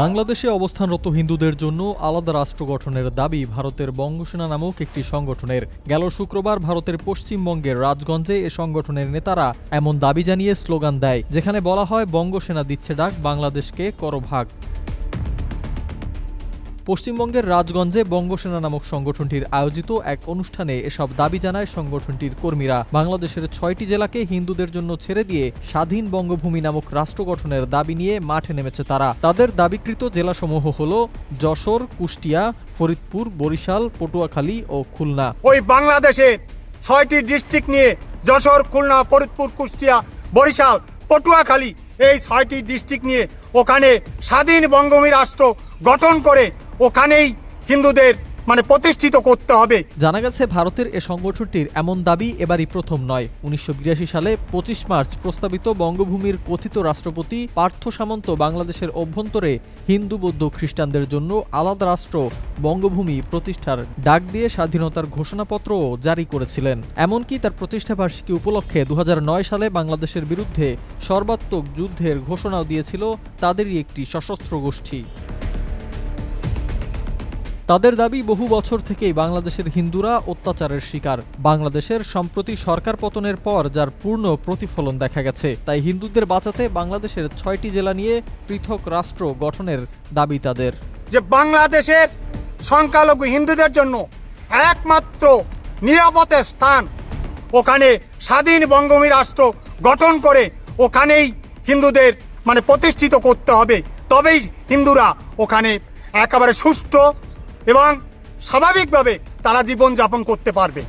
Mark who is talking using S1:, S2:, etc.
S1: বাংলাদেশে অবস্থানরত হিন্দুদের জন্য আলাদা রাষ্ট্র গঠনের দাবি ভারতের বঙ্গসেনা নামক একটি সংগঠনের। গেল শুক্রবার ভারতের পশ্চিমবঙ্গের রাজগঞ্জে এ সংগঠনের নেতারা এমন দাবি জানিয়ে স্লোগান দেয়, যেখানে বলা হয়, বঙ্গসেনা দিচ্ছে ডাক, বাংলাদেশকে করভাগ পশ্চিমবঙ্গের রাজগঞ্জে বঙ্গসেনা নামক সংগঠনটির আয়োজিত এক অনুষ্ঠানে এসব দাবি জানায় সংগঠনটির কর্মীরা। বাংলাদেশের ছয়টি জেলাকে হিন্দুদের জন্য ছেড়ে দিয়ে স্বাধীন বঙ্গভূমি নামক রাষ্ট্র গঠনের দাবি নিয়ে মাঠে নেমেছে তারা। তাদের দাবিকৃত জেলাসমূহ হল যশোর, কুষ্টিয়া, ফরিদপুর, বরিশাল, পটুয়াখালী ও খুলনা।
S2: ওই বাংলাদেশের ছয়টি ডিস্ট্রিক্ট নিয়ে যশোর, খুলনা, ফরিদপুর, কুষ্টিয়া, বরিশাল, পটুয়াখালী এই ছয়টি ডিস্ট্রিক্ট নিয়ে ওখানে স্বাধীন বঙ্গভূমি রাষ্ট্র গঠন করে ওখানেই হিন্দুদের মানে প্রতিষ্ঠিত করতে হবে।
S1: জানা গেছে, ভারতের এ সংগঠনটির এমন দাবি এবারই প্রথম নয়। উনিশশো সালে পঁচিশ মার্চ প্রস্তাবিত বঙ্গভূমির কথিত রাষ্ট্রপতি পার্থ সামন্ত বাংলাদেশের অভ্যন্তরে হিন্দু, বৌদ্ধ, খ্রিস্টানদের জন্য আলাদা রাষ্ট্র, বঙ্গভূমি প্রতিষ্ঠার ডাক দিয়ে স্বাধীনতার ঘোষণাপত্রও জারি করেছিলেন। এমনকি তার প্রতিষ্ঠাবার্ষিকী উপলক্ষে দু হাজার নয় সালে বাংলাদেশের বিরুদ্ধে সর্বাত্মক যুদ্ধের ঘোষণাও দিয়েছিল তাদেরই একটি সশস্ত্র গোষ্ঠী। তাদের দাবি বহু বছর থেকেই বাংলাদেশের হিন্দুরা অত্যাচারের শিকার। বাংলাদেশের সম্প্রতি সরকার পতনের পর যার পূর্ণ প্রতিফলন দেখা গেছে, তাই হিন্দুদের বাঁচাতে বাংলাদেশের ছয়টি জেলা নিয়ে পৃথক রাষ্ট্র গঠনের দাবি তাদের।
S2: যে বাংলাদেশের সংখ্যালঘু হিন্দুদের জন্য একমাত্র নিরাপদের স্থান, ওখানে স্বাধীন বঙ্গভূমি রাষ্ট্র গঠন করে ওখানেই হিন্দুদের মানে প্রতিষ্ঠিত করতে হবে। তবেই হিন্দুরা ওখানে একেবারে সুষ্ঠু এবং স্বাভাবিকভাবে তারা জীবন জীবনযাপন করতে পারবে।